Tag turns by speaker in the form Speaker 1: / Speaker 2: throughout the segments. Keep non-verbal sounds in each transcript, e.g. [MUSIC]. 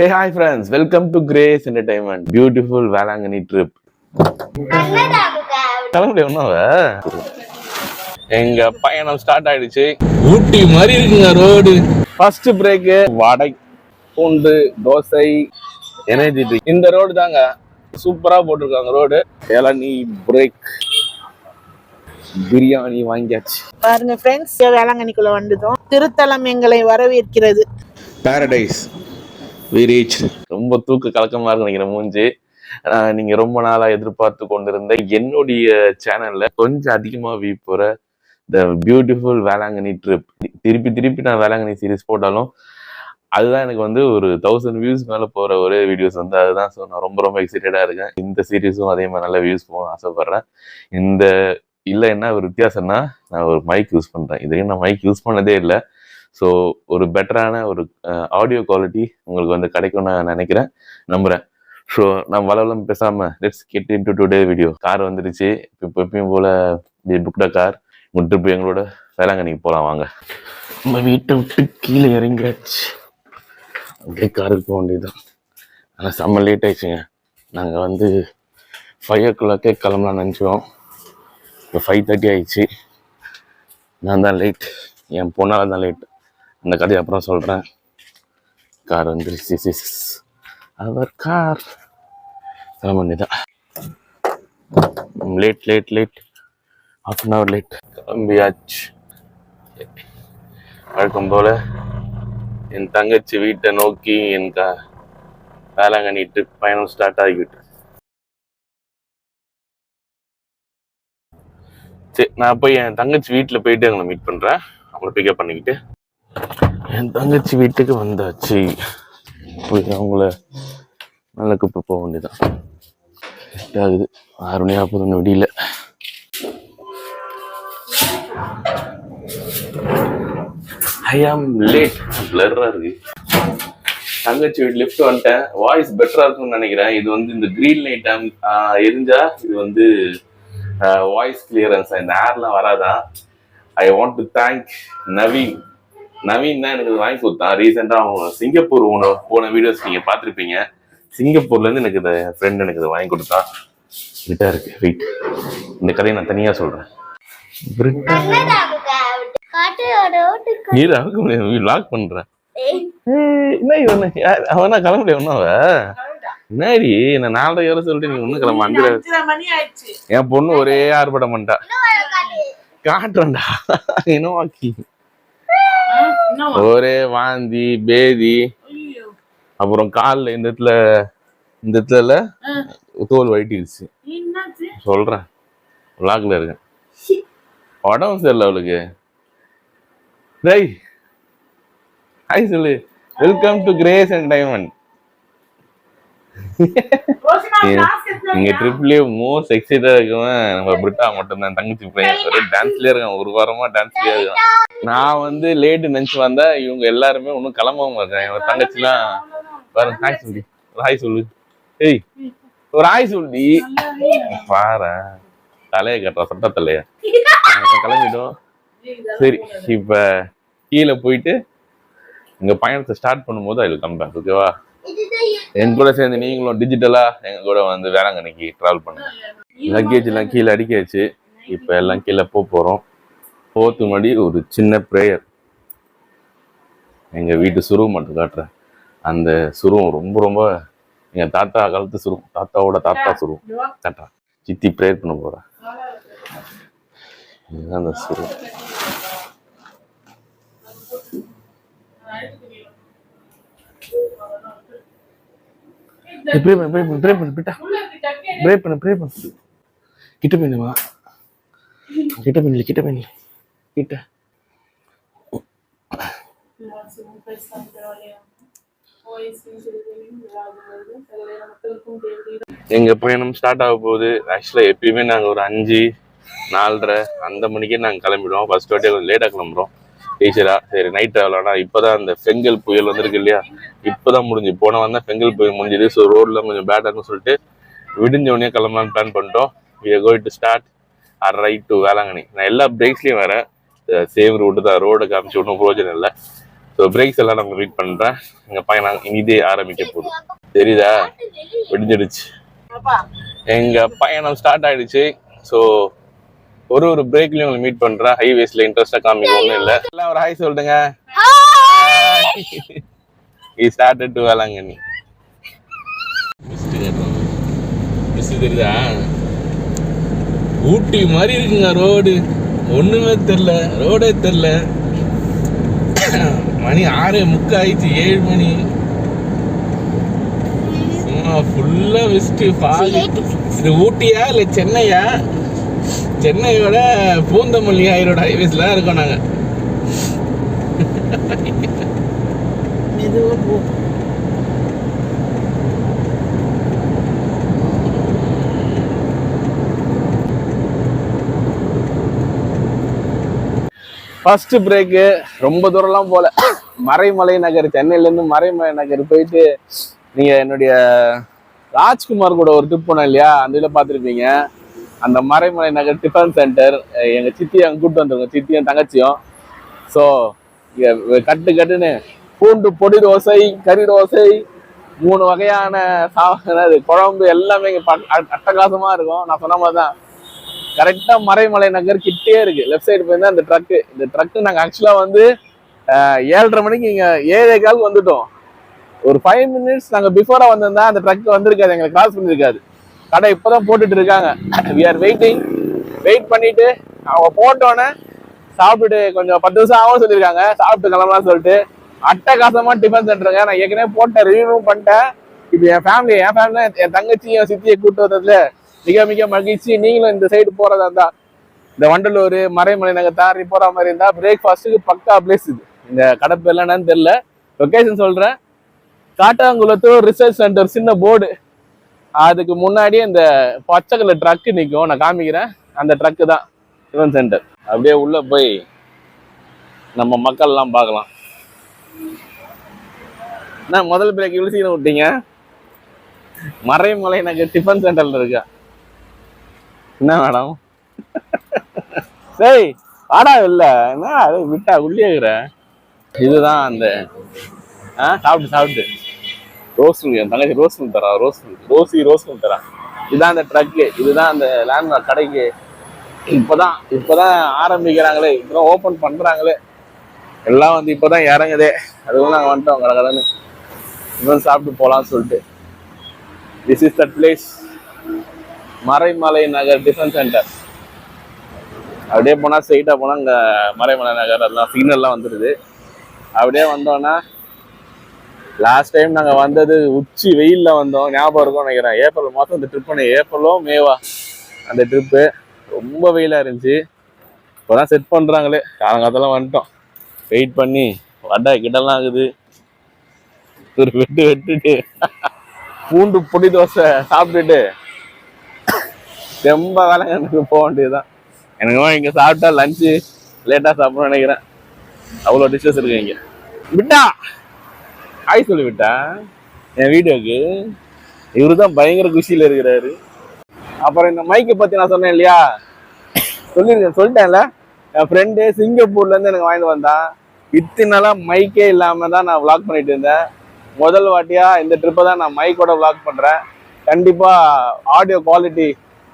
Speaker 1: Hey hi friends welcome to Grace entertainment beautiful Velankanni trip கிளம்பி ஒன்றும் எங்க பயணம் ஸ்டார்ட் ஆயிடுச்சு. ஊட்டி மாதிரி இருக்குங்க ரோடு. ஃபர்ஸ்ட் பிரேக்கு வடை பூண்டு தோசை எனர்ஜி ட்ரிங்க் இந்த ரோடு தாங்க. சூப்பரா போட்டிருக்காங்க ரோடு இளநீ பிரேக் பிரியாணி வாங்கியாச்சு.
Speaker 2: பாருங்க ஃப்ரெண்ட்ஸ் வேளாங்கண்ணிக்குள்ள வந்துட்டோம். திருத்தலம் எங்களை வரவேற்கிறது.
Speaker 1: பாரடைஸ் வி ரொம்ப தூக்க கலக்கமா இருக்கு நினைக்கிறேன் மூஞ்சி. நீங்க ரொம்ப நாளா எதிர்பார்த்து கொண்டிருந்த என்னுடைய சேனல்ல கொஞ்சம் அதிகமா வியூ போற த பியூட்டிஃபுல் வேளாங்கண்ணி ட்ரிப் திருப்பி திருப்பி நான் வேளாங்கண்ணி சீரிஸ் போட்டாலும் அதுதான் எனக்கு வந்து ஒரு தௌசண்ட் வியூஸ் மேல போற ஒரே வீடியோஸ் வந்து அதுதான். ஸோ நான் ரொம்ப ரொம்ப எக்ஸைட்டடா இருக்கேன். இந்த சீரீஸும் அதே மாதிரி நல்ல வியூஸ் போகணும்னு ஆசைப்படுறேன். இந்த இல்லை என்ன ஒரு வித்தியாசம்னா நான் ஒரு மைக் யூஸ் பண்றேன். இது வரைக்கும் நான் மைக் யூஸ் பண்ணதே இல்லை. ஸோ ஒரு பெட்டரான ஒரு ஆடியோ குவாலிட்டி உங்களுக்கு வந்து கிடைக்கும்னு நான் நினைக்கிறேன். நம்புகிறேன் ஸோ நான் வளவலம் பேசாமல் let's get into today video car வந்துடுச்சு இப்போ எப்பயும் போல புக்ட கார் முட்டு போய் எங்களோட வேளாங்கண்ணிக்கு போகலாம் வாங்க. நம்ம வீட்டை விட்டு கீழே இறங்கியாச்சு. அப்படியே காருக்கு போக வேண்டியதுதான். ஆனால் செம்ம லேட் ஆயிடுச்சுங்க. நாங்கள் வந்து ஃபைவ் ஓ கிளாக்கே கிளம்பலாம் நினச்சோம். இப்போ ஃபைவ் தேர்ட்டி ஆயிடுச்சு. நான் தான் லேட் என் பொண்ணால தான் லேட் அந்த கதையை அப்புறம் சொல்கிறேன் கார் வந்துருச்சு சிஸ் அவர் கார் கிளம்ப தான் late late late half an hour late கிளம்பியாச்சு. வழக்கம் போல் என் தங்கச்சி வீட்டை நோக்கி என் க வேளாங்கண்ணி ட்ரிப் பயணம் ஸ்டார்ட் ஆகிவிட்டு சரி நான் போய் என் தங்கச்சி வீட்டில் போயிட்டு அவங்களை மீட் பண்ணுறேன் அவங்கள பிக்கப் பண்ணிக்கிட்டு என் தங்கச்சி வீட்டுக்கு வந்தாச்சு. போய் அவங்கள நல்ல குப்பை போக வேண்டியதான் லேட் ஆகுது. ஆறு மணி ஆகுது விடியல. ஐ ஆம் லேட் பிளர்ரா இருக்கு. தங்கச்சி வீட்டு லிஃப்ட் வந்துட்டேன். வாய்ஸ் பெட்டரா இருக்கும்னு நினைக்கிறேன். இது வந்து இந்த கிரீன் லைட் எரிஞ்சா இது வந்து வாய்ஸ் கிளியரன்ஸ் இந்த ஏர்லாம் வராதான் I want to thank Naveen Naveen தான் எனக்கு இது வாங்கி கொடுத்தான். ரீசெண்டாக அவங்க சிங்கப்பூர் போன போன வீடியோஸ் நீங்கள் பார்த்துருப்பீங்க. சிங்கப்பூர்லேருந்து எனக்கு இந்த ஃப்ரெண்ட் எனக்கு இது வாங்கி கொடுத்தான். கிட்டா இருக்கு வெயிட் இந்த கதையை நான் தனியாக சொல்கிறேன் நீர் அவுக்க முடியாது. லாக் பண்றேன். அவனா கிளம்ப முடியும் ஒன்றும் என்னடி நான் நாலரை வரை சொல்லிட்டு நீங்க ஒன்றும் கிளம்ப அஞ்சு என் பொண்ணு ஒரே ஆர்ப்பாட்டம் பண்ணிட்டா. காட்டுறேன்டா. இனவாக்கி
Speaker 2: ஆ,
Speaker 1: ஒரே வாந்தி பேதி. அப்புறம் கால்ல இந்த இடத்துல இந்த இடத்துல தோல் வயிட்டிருச்சு. சொல்றேன். விளாக்ல இருக்கேன். உடம்பு சரியில்லை அவளுக்கு. டேய் ஹாய் சொல்லு. Welcome to Grace and diamond இங்க? ட்ரிப்லயே மோஸ்ட் எக்ஸைட்டா இருக்கவன். நம்ம பிரிட்டா மட்டும்தான் தங்கச்சி பையன் ஒரே டான்ஸ்லயே இருக்கான் ஒரு வாரமா டான்ஸ்லயே இருக்கான். நான் வந்து லேட்டு நினைச்சு வந்தா இவங்க எல்லாருமே ஒன்னும் கிளம்பாம இருக்காங்க. இவன் தங்கச்சிலாம் பாருங்க ஹாய் சொல்லி. ஒரு ஹாய் சொல்லு. ஏய் ஒரு ஹாய் சொல்லி பாரு தலையை கட்டுறா சட்ட தலைய [LAUGHS] கிளம்பிட்டோம். சரி இப்ப கீழே போயிட்டு எங்க பயணத்தை ஸ்டார்ட் பண்ணும்போது அதில் கம்பேக் ஓகேவா என் கூட சேர்ந்து நீங்களும் டிஜிட்டலா எங்க கூட வந்து வேளாங்கண்ணிக்கு டிராவல் பண்ணுங்க. லக்கேஜ் எல்லாம் கீழே அடிக்காச்சு இப்ப எல்லாம் கீழே போக போறோம். போத்து முன்னாடி ஒரு சின்ன ப்ரேயர் எங்க வீட்டு சுருவம் மட்டும் காட்டுறேன். அந்த சுருவம் ரொம்ப ரொம்ப எங்க தாத்தா காலத்து சுருவம். தாத்தாவோட தாத்தா சுருவம். காட்டுறேன் சித்தி ப்ரேயர் பண்ண போறேன் இதுதான் அந்த சுருவம். ப்ரே பண்ணு ப்ரே பண்ணு ப்ரே பண்ணு பிட்டா ப்ரே பண்ணு ப்ரே பண்ணு. கிட்ட பண்ணுமா கிட்ட பண்ணல கிட்ட பண்ணல கிட்ட. எங்க பயணம் ஸ்டார்ட் ஆக போகுது. ஆக்சுவலா எப்பயுமே நாங்க ஒரு அஞ்சு நாலரை அந்த மணிக்கே நாங்க கிளம்பிடுவோம். ஃபர்ஸ்ட் வாட்டி கொஞ்சம் லேட்டா கிளம்புறோம். டீச்சரா சரி நைட் டிராவல் ஆனால் இப்போதான் அந்த பெங்கல் புயல் வந்திருக்கு இல்லையா? இப்போதான் முடிஞ்சு. போன வந்தால் பெங்கல் புயல் முடிஞ்சது. ஸோ ரோட்ல கொஞ்சம் பேட்டா சொல்லிட்டு விடிஞ்ச உடனே கிளம்பலான்னு பிளான் பண்ணிட்டோம். We are start are right to Velankanni நான் எல்லா பிரேக்ஸ்லையும் வரேன் சேம் ரூட்டு தான். ரோடை காமிச்சு ஒன்றும் பிரயோஜனம் இல்லை. ஸோ பிரேக்ஸ் எல்லாம் நம்ம பண்ணுறேன் எங்கள் பையன் பயணம் இதே ஆரம்பிக்க போதும் தெரியுதா? விடிஞ்சிடுச்சு. எங்கள் பயணம் ஸ்டார்ட் ஆயிடுச்சு. ஸோ ஒரு ஒரு பிரேக்லயும் உங்களை மீட் பண்றேன் ஹைவேஸ்ல இன்ட்ரெஸ்டா காமிக்க ஒன்றும் இல்லை. எல்லாம் ஒரு ஹாய் சொல்லுங்க. ஈ ஸ்டார்டட் டு வேளாங்கண்ணி மிஸ் தெரியுதா? ஊட்டி மாதிரி இருக்குங்க ரோடு ஒண்ணுமே தெரில ரோடே தெரில மணி ஆறு முக்கு ஆயிடுச்சு ஏழு மணி. சும்மா ஃபுல்லா வெஸ்ட் ஃபாகு இது ஊட்டியா இல்ல சென்னையா? சென்னையோட பூந்தமல்லி ஈரோடு ஹைவேஸ்ல தான் இருக்கோம் நாங்க.
Speaker 2: மெதுவா போ.
Speaker 1: ஃபர்ஸ்ட் பிரேக்கு ரொம்ப தூரம்லாம் போல. மறைமலை நகர் சென்னையிலேருந்து மறைமலை நகர் போயிட்டு நீங்க என்னுடைய ராஜ்குமார் கூட ஒரு ட்ரிப் போனோம் இல்லையா? அந்த இதில் பார்த்துருப்பீங்க. அந்த மறைமலை நகர் டிஃபன் சென்டர் எங்க சித்தி அங்கே கூப்பிட்டு வந்திருக்கோம். சித்தியும் தங்கச்சியும். ஸோ கட்டு கட்டுன்னு பூண்டு பொடி தோசை கறி தோசை மூணு வகையான சா குழம்பு எல்லாமே இங்கே அட்டகாசமா இருக்கும். நான் சொன்ன மாதிரி தான் கரெக்டாக மறைமலை நகர் கிட்டே இருக்கு. லெஃப்ட் சைடு போயிருந்தா இந்த ட்ரக்கு இந்த ட்ரக்கு நாங்கள் ஆக்சுவலாக வந்து ஏழரை மணிக்கு இங்கே ஏழே காலுக்கு வந்துட்டோம். ஒரு ஃபைவ் மினிட்ஸ் நாங்கள் பிஃபோராக வந்திருந்தா அந்த ட்ரக் வந்திருக்காது. எங்களை கிராஸ் பண்ணியிருக்காது கடை இப்போதான் போட்டுட்டு இருக்காங்க. வி ஆர் வெயிட்டிங் வெயிட் பண்ணிட்டு அவங்க போட்டோன்னே சாப்பிட்டுட்டு கொஞ்சம் பத்து நிமிஷம் ஆகும் சொல்லியிருக்காங்க. சாப்பிட்டு கிளம்பலாம் சொல்லிட்டு அட்டகாசமா டிஃபன் சென்டருங்க நான் ஏற்கனவே போட்ட ரிவ்யூவும் பண்ணிட்டேன். இப்போ என் ஃபேமிலி என் ஃபேமிலி என் தங்கச்சி என் சித்தியை கூட்டு வந்ததுல மிக மிக மகிழ்ச்சி. நீங்களும் இந்த சைடு போறதா இருந்தா இந்த வண்டலூர் மறைமலை நகர் தாரி போற மாதிரி இருந்தா பிரேக்ஃபாஸ்ட்டுக்கு பக்கா பிளேஸ் இது. இந்த கடை பேர்ல என்னன்னு தெரியல. லொக்கேஷன் சொல்றேன். காட்டாங்குளத்தூர் ரிசர்ச் சென்டர் சின்ன போர்டு அதுக்கு முன்னாடியே இந்த பச்சை கலர் ட்ரக்கு நிற்கும் நான் காமிக்கிறேன். அந்த ட்ரக்கு தான் சிவன் சென்டர் அப்படியே உள்ள போய் நம்ம மக்கள்லாம் பார்க்கலாம். என்ன முதல் பிரேக் இவ்வளோ சீக்கிரம் விட்டீங்க? மறைமலை எனக்கு டிஃபன் சென்டர்ல இருக்கா? என்ன மேடம் சரி வாடா இல்லை என்ன விட்டா உள்ளே இருக்கிற. இதுதான் அந்த ஆ சாப்பிட்டு சாப்பிட்டு ரோஸ் என் தங்கச்சி ரோஸ் மில்க் தரா rose milk Rosie rose milk தரா. இதுதான் அந்த ட்ரக்கு இதுதான் அந்த லேண்ட்மார்க் கடைக்கு. இப்போதான் இப்போதான் ஆரம்பிக்கிறாங்களே இப்போதான் ஓப்பன் பண்ணுறாங்களே எல்லாம் வந்து இப்போதான் இறங்குதே. அதுவும் நாங்கள் வந்துட்டோம் கடகடன்னு இன்னும் சாப்பிட்டு போகலாம்னு சொல்லிட்டு. This is that place Maraimalai Nagar tiffin centre அப்படியே போனால் ஸ்ட்ரெயிட்டாக போனால் இங்கே மறைமலை நகர் அதெல்லாம் சிக்னல்லாம் வந்துடுது அப்படியே வந்தோன்னா லாஸ்ட் டைம் நாங்கள் வந்தது உச்சி வெயிலில் வந்தோம். ஞாபகம் இருக்கும் நினைக்கிறேன். ஏப்ரல் மாதம் இந்த ட்ரிப் பண்ணி ஏப்ரலோ மேவா அந்த ட்ரிப்பு ரொம்ப வெயிலாக இருந்துச்சு. இப்போதான் செட் பண்ணுறாங்களே காலங்காலத்தெல்லாம் வந்துட்டோம். வெயிட் பண்ணி வடை கிடலாம் ஆகுது ஒரு வெட்டு வெட்டுட்டு. பூண்டு பொடி தோசை சாப்பிட்டுட்டு. ரொம்ப வேலைங்களுக்கு போக வேண்டியதுதான். எனக்குமா இங்கே சாப்பிட்டா லஞ்சு லேட்டாக சாப்பிடணும்னு நினைக்கிறேன். அவ்வளோ டிஷ்ஷஸ் இருக்கு இங்கே. விட்டா! ஹாய் சொல்லிவிட்டேன் என் வீடியோக்கு. இவரு தான் பயங்கர குஷியில் இருக்கிறாரு. அப்புறம் இந்த மைக்கை பற்றி நான் சொன்னேன் இல்லையா? சொல்லியிருக்கேன் சொல்லிட்டேன்ல. என் ஃப்ரெண்டு சிங்கப்பூர்லேருந்து எனக்கு வாங்கிட்டு வந்தான். இத்தனை நாளாக மைக்கே இல்லாமல் தான் நான் விளாக் பண்ணிட்டு இருந்தேன். முதல் வாட்டியாக இந்த ட்ரிப்பை தான் நான் மைக்கோட விளாக் பண்ணுறேன் கண்டிப்பாக ஆடியோ குவாலிட்டி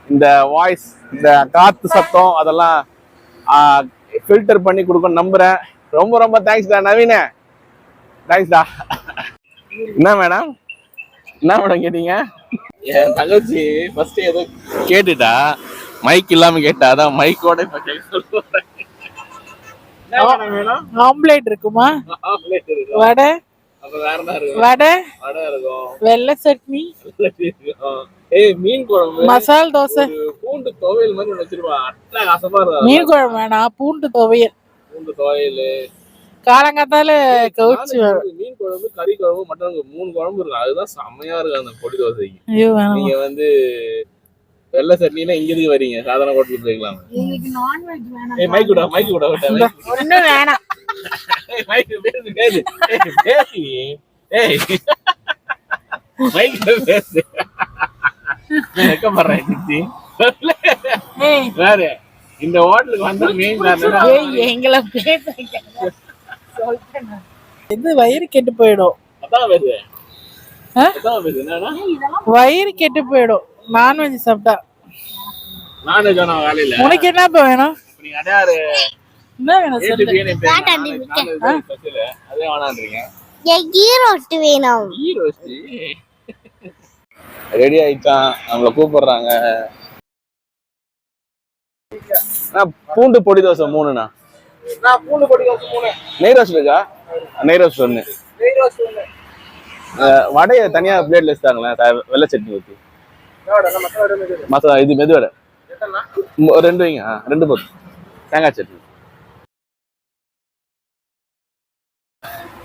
Speaker 1: இந்த வாய்ஸ் இந்த காற்று சத்தம் அதெல்லாம் ஃபில்டர் பண்ணி கொடுக்கணும்னு நம்புகிறேன் ரொம்ப ரொம்ப தேங்க்ஸ் தான் நவீன. தேங்க்ஸ்டா என்ன மேடம் என்ன மேடம் கேட்டீங்க? என் தங்கச்சி ஃபர்ஸ்ட் ஏதோ கேட்டுட்டா. மைக் இல்லாம கேட்டா. அதான் மைக்கோட
Speaker 2: ஆம்லேட் இருக்குமா? வடை?
Speaker 1: அப்ப வேற என்ன இருக்கும்?
Speaker 2: வடை? வெள்ளை சட்னி?
Speaker 1: மீன் குழம்பு.
Speaker 2: மசால் தோசை.
Speaker 1: பூண்டு துவையல் மாதிரி
Speaker 2: மீன் குழம்பு வேணாம். பூண்டு துவையல்.
Speaker 1: பூண்டு துவையல்.
Speaker 2: காலங்காத்தால கவுச்சு
Speaker 1: மீன் குழம்பு கறி குழம்பு மட்டன் குழம்பு, மூணு குழம்பு இருக்கு. அதுதான் செம்மையா இருக்கு அந்த பொடி தோசைக்கு. நீங்க வந்து வெள்ளை சட்னினா இங்க எதுக்கு வரீங்க? சாதாரண ஹோட்டலுக்கு போய்க்கலாம் ஏய் மைக் கூட மைக் கூட விட்டேன்
Speaker 2: ஒண்ணும் வேணாம்.
Speaker 1: ஏய் மைக் பேசு பேசு. பேசி ஏய். மைக் பேசு. நான் வெக்கப்படுறேன் சித்தி.
Speaker 2: ஏய்.
Speaker 1: வேற இந்த ஹோட்டலுக்கு வந்த மெயின்
Speaker 2: எங்களை பேச இது வயிறு கெட்டு போயிடும்? வயிறு கெட்டு போயிடும். நான்வெஜ் சாப்பிட்டா. உனக்கு என்ன இப்ப வேணும் என்ன வேணும் சொல்லு.
Speaker 3: வேணும்.
Speaker 1: ரெடி [LAUGHS] ஆயிட்டான். நம்மள கூப்பிடுறாங்க. அண்ணா, பூண்டு பொடி தோசை மூணுண்ணா. நெய் ரோஸ்ட் இருக்கா நெய் ரோஸ்ட் ஒன்று வடையை தனியா பிளேட்ல வச்சுட்டாங்களேன் வெள்ளை சட்னி ஊற்றி மசாலா இது மெது வடை ரெண்டு வைங்க ரெண்டு போதும். தேங்காய் சட்னி.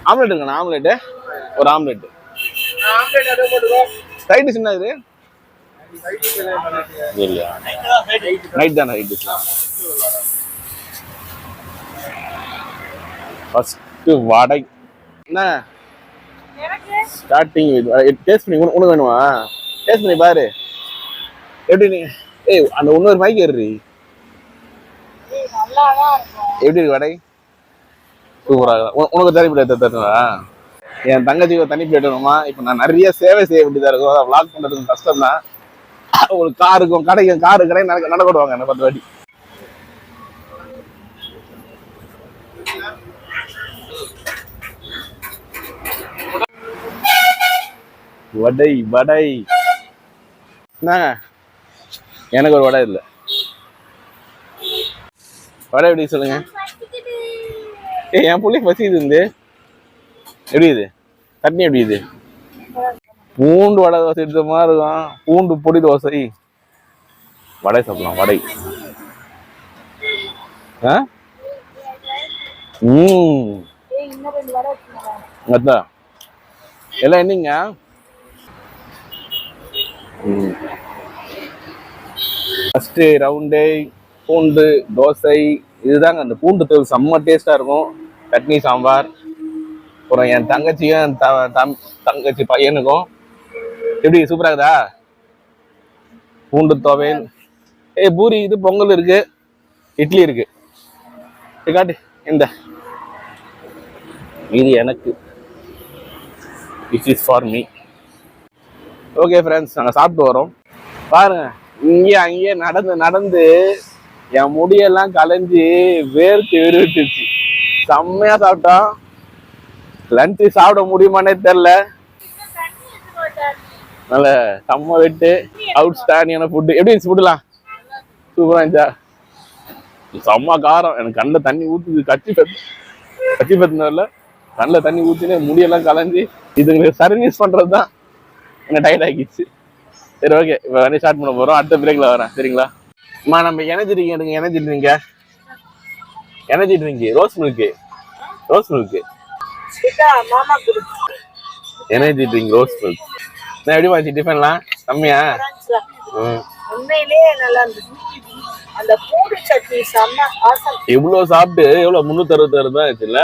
Speaker 1: ஆம்லெட் இருக்குண்ணா ஆம்லெட்டு? ஒரு ஆம்லெட் சைட் என்ன இது? இல்லையா? நைட் தானே நைட் ஃபர்ஸ்ட் வடை. என்ன? ஸ்டார்டிங் டேஸ்ட் பண்ணி உனக்கு உனக்கு வேணுமா? டேஸ்ட் பண்ணி பாரு. எப்படி நீ ஏய் அந்த இன்னொரு மைக் ஏறி எப்படி இருக்கு வடை? சூப்பராக உனக்கு தனி பிளேட் தரணுமா என் தங்கச்சிக்கு ஒரு தனி பிளேட் வேணுமா? இப்போ நான் நிறைய சேவை செய்ய வேண்டியதா இருக்கும். அதை vlog பண்றதுக்கு கஷ்டம் தான் ஒரு காருக்கும் கடைக்கும் காரு கடை நடக்க நடக்கிடுவாங்க என்ன பத்து வாட்டி. வடை வடை. என்னங்க எனக்கு ஒரு வடை இல்லை. வடை எப்படி சொல்லுங்க? ஏய் என் புள்ளி பசிக்குது இருந்து எப்படி இது? சட்னி எப்படி இது? பூண்டு வடை தோசை எடுத்த மாதிரி இருக்கும். பூண்டு பொடி தோசை. வடை சாப்பிடலாம் வடை. ஆ? ம். அதான். எல்லாம் என்னங்க? ஃபஸ்ட்டு ரவுண்டு பூண்டு தோசை இதுதாங்க அந்த பூண்டு தோல் செம்ம டேஸ்ட்டாக இருக்கும். சட்னி சாம்பார். அப்புறம் என் தங்கச்சியும் என் த தம் தங்கச்சி பையனுக்கும். எப்படி சூப்பராக இருக்குதா? பூண்டு துவையல். ஏய் பூரி இது பொங்கல் இருக்கு. இட்லி இருக்கு. காட்டு இந்த. இது எனக்கு. It is for me okay friends நாங்கள் சாப்பிட்டு வரோம். பாருங்க இங்கே அங்கேயே நடந்து நடந்து என் முடியெல்லாம் கலைஞ்சி வேர்த்து விருட்டுச்சு செம்மையா சாப்பிட்டோம் லஞ்சு சாப்பிட முடியுமானே தெரில நல்ல செம்ம வெட்டு அவுட் ஸ்டாண்டியான ஃபுட்டு எப்படி இருந்துச்சு ஃபுட்டுலாம் சூப்பராக இருந்துச்சா? செம்ம காரம். எனக்கு கண்ணில் தண்ணி ஊற்றுது கச்சி பத்து கச்சி பத்துனதில்ல கண்ணில் தண்ணி ஊற்றினே முடியெல்லாம் கலைஞ்சி இதுங்களுக்கு சர்வீஸ் பண்ணுறது தான் என்ன டயர்ட் ஆகிடுச்சு. சரி ஓகே இப்போ வண்டி ஸ்டார்ட் பண்ண போகிறோம் அடுத்த பிரேக்கில் வரேன். சரிங்களா? அம்மா நம்ம எனர்ஜி ட்ரிங்க் எடுங்க. Energy drink energy drink rose milk rose milk energy drink rose milk நான் எப்படி வாச்சு டிஃபன்லாம் கம்மியா
Speaker 2: உண்மையிலேயே நல்லா இருந்துச்சு அந்த பூண்டு சட்னி செம்ம ஆசம்
Speaker 1: இவ்வளோ சாப்பிட்டு எவ்வளோ முந்நூற்றி அறுபத்தாறு தான் ஆச்சுல்ல?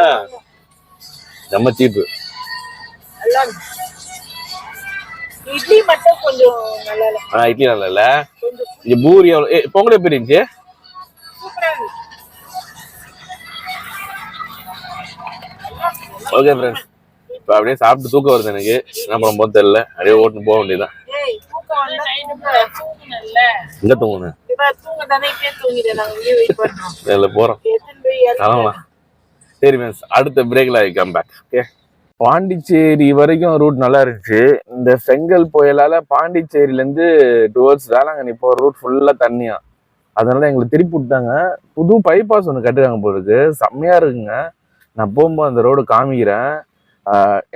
Speaker 1: நம்ம சீப்பு
Speaker 2: நல்லா இட்லி மட்டும் கொஞ்சம் நல்லா இல்ல
Speaker 1: ஆ இட்லி நல்லா இல்லை இங்கே பூரி எவ்வளோ ஏ பொங்கல் எப்படி இருந்துச்சு? ஓகே ஃப்ரெண்ட்ஸ் இப்போ அப்படியே சாப்பிட்டு தூக்கம் வருது எனக்கு. என்ன பண்ண போது தெரியல. அப்படியே ஓட்டுன்னு போக
Speaker 2: தூங்கணும்ல
Speaker 1: எங்கே தூங்கணும் கிளம்பலாம். சரி மிஸ் அடுத்த பிரேக்ல கம் பேக் ஓகே பாண்டிச்சேரி வரைக்கும் ரூட் நல்லா இருந்துச்சு. இந்த செங்கல் புயலால பாண்டிச்சேரியிலேருந்து டுவர்ட்ஸ் வேளாங்கண்ணி போகிற ரூட் ஃபுல்லாக தண்ணியா. அதனால எங்களை திருப்பி விட்டாங்க. புது பைபாஸ் ஒன்று கட்டுறாங்க போல செம்மையாக இருக்குங்க. நான் போகும்போது அந்த ரோடு காமிக்கிறேன்.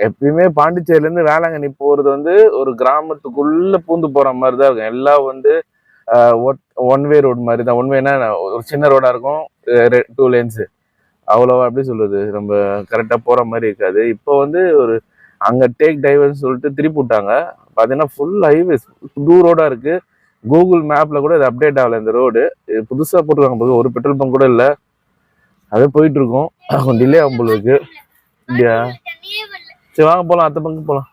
Speaker 1: எப்பயுமே பாண்டிச்சேரியிலேருந்து வேளாங்கண்ணி போகிறது வந்து ஒரு கிராமத்துக்குள்ளே பூந்து போகிற மாதிரி தான் இருக்கும். எல்லாம் வந்து ஒன் வே ரோடு மாதிரி தான். ஒன் வேனா ஒரு சின்ன ரோடாக இருக்கும். டூ லேன்ஸு அவ்வளோவா எப்படி சொல்றது நம்ம கரெக்டாக போற மாதிரி இருக்காது. இப்போ வந்து ஒரு அங்க டேக் டைவர்ஸ் சொல்லிட்டு திருப்பி விட்டாங்க. பார்த்தீங்கன்னா ஃபுல் ஹைவேஸ் டூ ரோடா இருக்கு. கூகுள் மேப்ல கூட இது அப்டேட் ஆகலை இந்த ரோடு இது புதுசாக போட்டுருக்காங்க போது ஒரு பெட்ரோல் பங்க் கூட இல்லை. அதே போயிட்டு இருக்கோம். கொஞ்சம் டிலே ஆகும் போல இருக்கு. இல்லையா சரி வாங்க போகலாம் அத்தை பங்கு போகலாம்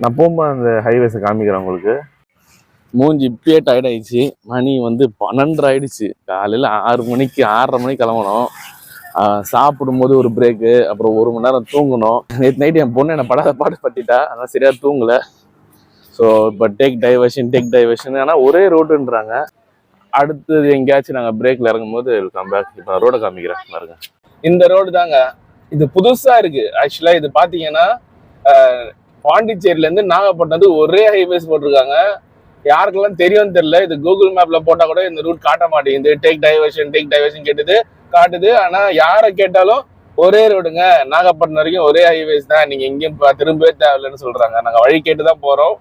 Speaker 1: நான் போகும்போது அந்த ஹைவேஸை காமிக்கிறேன் உங்களுக்கு. மூஞ்சி இப்பயே டயர்ட் ஆயிடுச்சு. மணி வந்து பன்னெண்டு ஆயிடுச்சு. காலையில் ஆறு மணிக்கு ஆறரை மணிக்கு கிளம்பணும். சாப்பிடும்போது ஒரு பிரேக்கு அப்புறம் ஒரு மணி நேரம் தூங்கணும். நேற்று நைட்டு என் பொண்ணு என்னை படாத பாடு பட்டிட்டா. அதனால் சரியாக தூங்கலை. ஸோ இப்போ டேக் டைவர்ஷன் டேக் டைவர்ஷன் ஆனால் ஒரே ரோடுன்றாங்க அடுத்தது எங்கேயாச்சும் நாங்கள் பிரேக்கில் இறங்கும்போது கம் பேக் இப்போ ரோடை காமிக்கிறேன் பாருங்க. இந்த ரோடு தாங்க. இது புதுசாக இருக்குது ஆக்சுவலாக இது பார்த்தீங்கன்னா பாண்டிச்சேரியிலேருந்து நாகப்பட்டினத்துக்கு ஒரே ஹைவேஸ் போட்டிருக்காங்க. யாருக்கெல்லாம் தெரியும்னு தெரியல இது கூகுள் மேப்ல போட்டா கூட இந்த ரூட் காட்ட மாட்டேங்குது. டேக் டைவர்ஷன் டேக் டைவர்ஷன் கேட்டது காட்டுது. ஆனா யாரை கேட்டாலும் ஒரே ரோடுங்க நாகப்பட்டினம் வரைக்கும் ஒரே ஹைவேஸ் தான். நீங்க எங்கேயும் பா- திரும்பவே தேவையில்லைன்னு சொல்றாங்க. நாங்க வழி கேட்டு தான் போறோம்.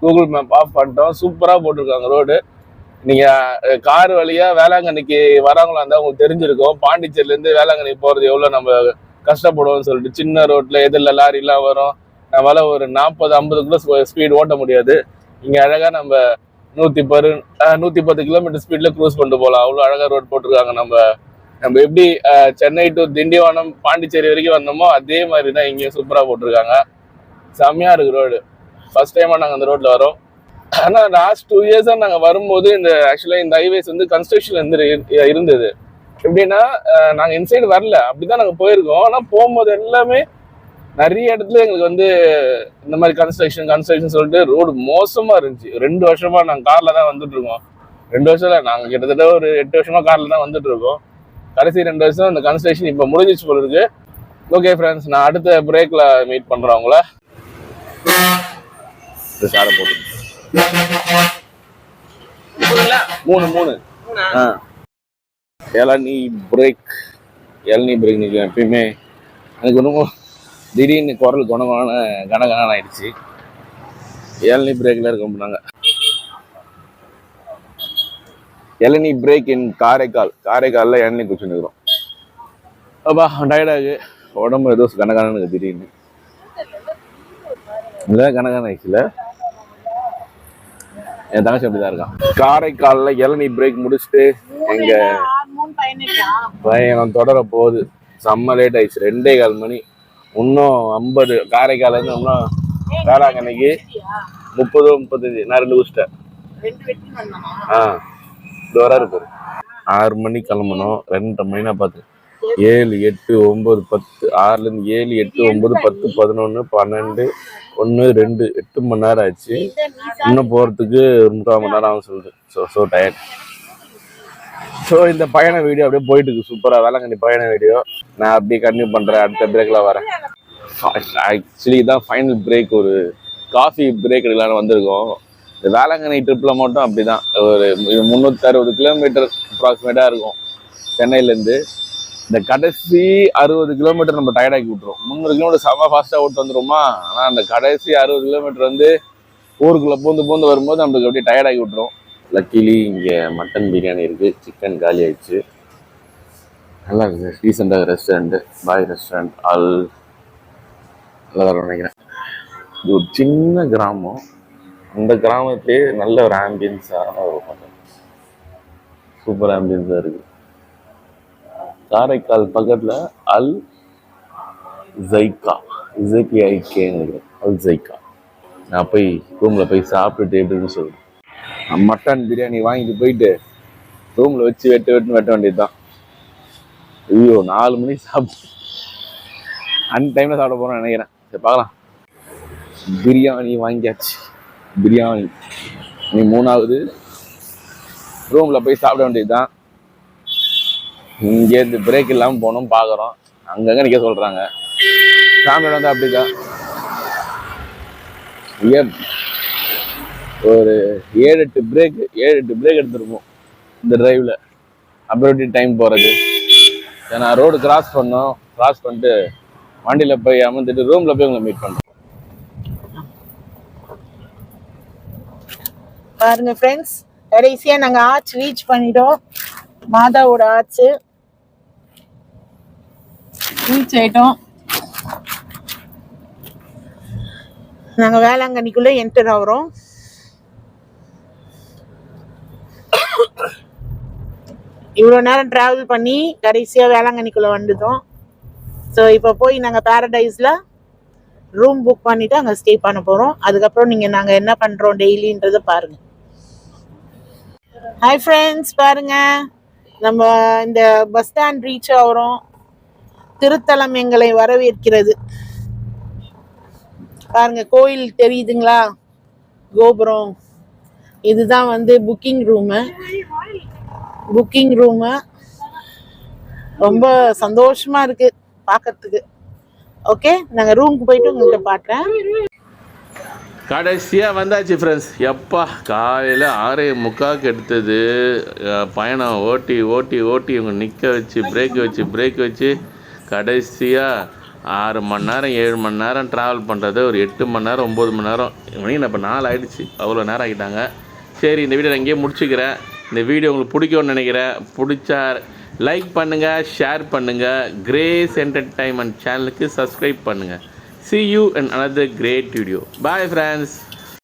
Speaker 1: கூகுள் மேப் ஆஃப் பண்ணிட்டோம். சூப்பரா போட்டிருக்காங்க ரோடு நீங்க கார் வழியா வேளாங்கண்ணிக்கு வரவங்களா இருந்தா உங்களுக்கு தெரிஞ்சிருக்கும். பாண்டிச்சேரில இருந்து வேளாங்கண்ணி போறது எவ்வளவு நம்ம கஷ்டப்படுவோம்னு சொல்லிட்டு சின்ன ரோட்ல எதிரில் லாரிலாம் வரும். நம்மளால ஒரு நாற்பது ஐம்பது கிலோ ஸ்பீடு ஓட்ட முடியாது. இங்கே அழகாக நம்ம நூற்றி பரு நூற்றி பத்து கிலோமீட்டர் ஸ்பீடில் க்ரூஸ் பண்ணிட்டு போகலாம் அவ்வளோ அழகாக ரோட் போட்டிருக்காங்க நம்ம. நம்ம எப்படி சென்னை டு திண்டிவனம் பாண்டிச்சேரி வரைக்கும் வந்தோமோ அதே மாதிரி தான் இங்கேயும் சூப்பராக போட்டிருக்காங்க. செம்மையாக இருக்குது ரோடு ஃபர்ஸ்ட் டைமாக நாங்கள் அந்த ரோட்டில் வரோம். ஆனால் லாஸ்ட் டூ இயர்ஸாக நாங்கள் வரும்போது இந்த ஆக்சுவலாக இந்த ஹைவேஸ் வந்து கன்ஸ்ட்ரக்ஷன் இருந்து இருந்தது. எப்படின்னா நாங்கள் இன்சைடு வரல. அப்படிதான் நாங்கள் போயிருக்கோம். ஆனால் போகும்போது எல்லாமே நிறைய இடத்துல எங்களுக்கு வந்து இந்த மாதிரி கன்ஸ்ட்ரக்ஷன் கன்ஸ்ட்ரக்ஷன் சொல்லிட்டு ரோடு மோசமா இருந்துச்சு. ரெண்டு வருஷமா நாங்க கார்ல தான் வந்துட்டு இருக்கோம். ரெண்டு வருஷம் இல்ல நாங்க கிட்டத்தட்ட ஒரு எட்டு வருஷமா கார்ல தான் வந்துட்டு இருக்கோம். கடைசி ரெண்டு வருஷம் இந்த கன்ஸ்ட்ரக்ஷன் இப்ப முடிஞ்சிச்சு போல இருக்கு. ஓகே ஃப்ரெண்ட்ஸ் நான் அடுத்த பிரேக்ல மீட் பண்றேன் உங்களை. சாரை போட்டு மூணு மூணு. ஆ. இளநீ பிரேக் இளநீ பிரேக் நீங்க எப்பயுமே எனக்கு ஒன்றும் திடீர்னு குரல் குணமான கனகனான ஆயிடுச்சு. இளநீ பிரேக்ல இருக்க முடியாங்க இளநீ பிரேக் இன் காரைக்கால். காரைக்காலில் இளநீ குச்சின்னு இருக்கிறோம். அப்பா டயர்டாகு உடம்பு ஏதோ கனகனன்னு திடீர்னு. இல்லை கனகன ஆயிடுச்சுல என் தங்கச்சி அப்படிதான் இருக்கான் காரைக்கால்ல இளநீ பிரேக் முடிச்சுட்டு எங்க பயணம் தொடர போகுது. செம்ம லேட் ஆயிடுச்சு. ரெண்டே கால் மணி. இன்னும் ஐம்பது காரைக்கால இருந்து இன்னும் வேளாங்கண்ணிக்கு முப்பது முப்பத்தஞ்சு. நான் ரெண்டு குடிச்சிட்டேன். ஆ. இது வராரு பாரு ஆறு மணி கிளம்பணும். ரெண்டரை மணினா பார்த்து ஏழு எட்டு ஒன்பது பத்து. ஆறுல இருந்து ஏழு எட்டு ஒன்பது பத்து பதினொன்று பன்னெண்டு ஒன்று ரெண்டு. எட்டு மணி நேரம் ஆச்சு. இன்னும் போகிறதுக்கு ஒரு முக்கால் மணி நேரம் ஆகும் சொல்லுது ஸோ ஸோ டயர்ட் ஸோ இந்த பயண வீடியோ அப்படியே போயிட்டு இருக்கு சூப்பராக வேளாங்கண்ணி பயண வீடியோ. நான் அப்படியே கண்டினியூ பண்ணுறேன் அடுத்த பிரேக்கில் வரேன். ஆக்சுவலி தான் ஃபைனல் பிரேக் ஒரு காஃபி பிரேக் எடுக்கலான்னு வந்திருக்கோம். இந்த வேளாங்கண்ணி ட்ரிப்பில் மட்டும் அப்படி தான் ஒரு முந்நூற்றி அறுபது கிலோமீட்டர் அப்ராக்சிமேட்டாக இருக்கும். சென்னையிலேருந்து. இந்த கடைசி அறுபது கிலோமீட்டர் நம்ம டயர்டாக்கி விட்டுரும். முந்நூறு கிலோமீட்டர் செம்ம ஃபாஸ்ட்டாக ஓட்டு வந்துருமா? ஆனால் அந்த கடைசி அறுபது கிலோமீட்டர் வந்து ஊருக்குள்ளே பூந்து பூந்து வரும்போது நம்மளுக்கு அப்படியே டயர்டாக்கி விட்டுரும். லக்கிலி இங்கே மட்டன் பிரியாணி இருக்குது சிக்கன் காலி ஆயிடுச்சு. நல்லா இருக்குது ரீசெண்டாக ரெஸ்டாரண்ட்டு பாய் ரெஸ்டாரண்ட் ஆல் நல்லா நினைக்கிறேன். இது ஒரு சின்ன கிராமம். அந்த கிராமத்திலே நல்ல ஒரு ஆம்பியன்ஸான ஒரு ஹோட்டல் சூப்பர் ஆம்பியன்ஸாக இருக்குது காரைக்கால் பக்கத்தில் அல் ஜைக்கா இசைக்கு ஐக்கேன்னு நினைக்கிறேன் அல் ஜைக்கா நான் போய் ரூமில் போய் சாப்பிட்டுட்டு எப்படின்னு சொல்கிறேன் மட்டன் பிரியாணி வாங்கிட்டு போயிட்டு ரூமில் வச்சு வெட்டு வெட்டுன்னு வெட்ட வேண்டியது தான் ஐயோ நாலு மணிக்கு சாப்பிட்டு அந்த டைமில் சாப்பிட போகிறோம்னு நினைக்கிறேன். சரி பார்க்கலாம். பிரியாணி வாங்கியாச்சு. பிரியாணி நீ மூணாவது ரூமில் போய் சாப்பிட வேண்டியது தான் இங்கேருந்து பிரேக் இல்லாமல் போகணும் பார்க்குறோம் அங்கங்கே நிற்க சொல்கிறாங்க ஃபேமிலியோட வந்து அப்படிதான். ஏன் ஒரு ஏழு எட்டு பிரேக் ஏழு எட்டு பிரேக் எடுத்துருப்போம் இந்த டிரைவில் அப்புறம் எப்படி டைம் போகிறது ஏன்னா ரோடு கிராஸ் பண்ணோம். கிராஸ் பண்ணிட்டு வண்டியில் போய் அமர்ந்துட்டு ரூமில் போய் உங்களை மீட் பண்ணுறேன்
Speaker 2: பாருங்க ஃப்ரெண்ட்ஸ் கடைசியா நாங்க ஆர்ச் ரீச் பண்ணிட்டோம். மாதாவோட ஆர்ச் ரீச் ஆயிட்டோம். நாங்க வேளாங்கண்ணிக்குள்ள என்டர் ஆகுறோம். இவ்வளோ நேரம் ட்ராவல் பண்ணி கடைசியாக வேளாங்கண்ணிக்குள்ளே வந்துட்டோம். ஸோ இப்போ போய் நாங்கள் பேரடைஸில் ரூம் புக் பண்ணிவிட்டு அங்கே ஸ்டே பண்ண போகிறோம் அதுக்கப்புறம் நீங்கள் நாங்கள் என்ன பண்ணுறோம் டெய்லின்றத பாருங்கள் ஹாய் ஃப்ரெண்ட்ஸ் பாருங்க. நம்ம இந்த பஸ் ஸ்டாண்ட் ரீச் ஆகிறோம். திருத்தலம் எங்களை வரவேற்கிறது. பாருங்க கோயில் தெரியுதுங்களா? கோபுரம். இதுதான் வந்து புக்கிங் ரூமு புக்கிங் ரூமு ரொம்ப சந்தோஷமா இருக்கு பார்க்கறதுக்கு ஓகே நாங்க ரூமுக்கு போயிட்டு உங்கள்கிட்ட பாட்டுறேன்
Speaker 1: கடைசியாக வந்தாச்சு ஃப்ரெண்ட்ஸ் எப்பா காலையில் ஆறே முக்காக்கு எடுத்தது. பயணம் ஓட்டி ஓட்டி ஓட்டி இவங்க நிற்க வச்சு பிரேக் வச்சு பிரேக் வச்சு கடைசியாக ஆறு மணி நேரம் ஏழு மணி நேரம் ட்ராவல் பண்ணுறது ஒரு எட்டு மணி நேரம் ஒம்பது மணி நேரம். மணி இப்போ நாலு ஆகிடுச்சு அவ்வளோ நேரம் ஆகிட்டாங்க. சரி இந்த வீடியோ நான் இங்கேயே முடிச்சுக்கிறேன். இந்த வீடியோ உங்களுக்கு பிடிக்கும்னு நினைக்கிறேன். பிடிச்சா லைக் பண்ணுங்கள் ஷேர் பண்ணுங்கள் கிரேஸ் என்டர்டைன்மெண்ட் சேனலுக்கு சப்ஸ்கிரைப் பண்ணுங்கள் see you and another great video bye friends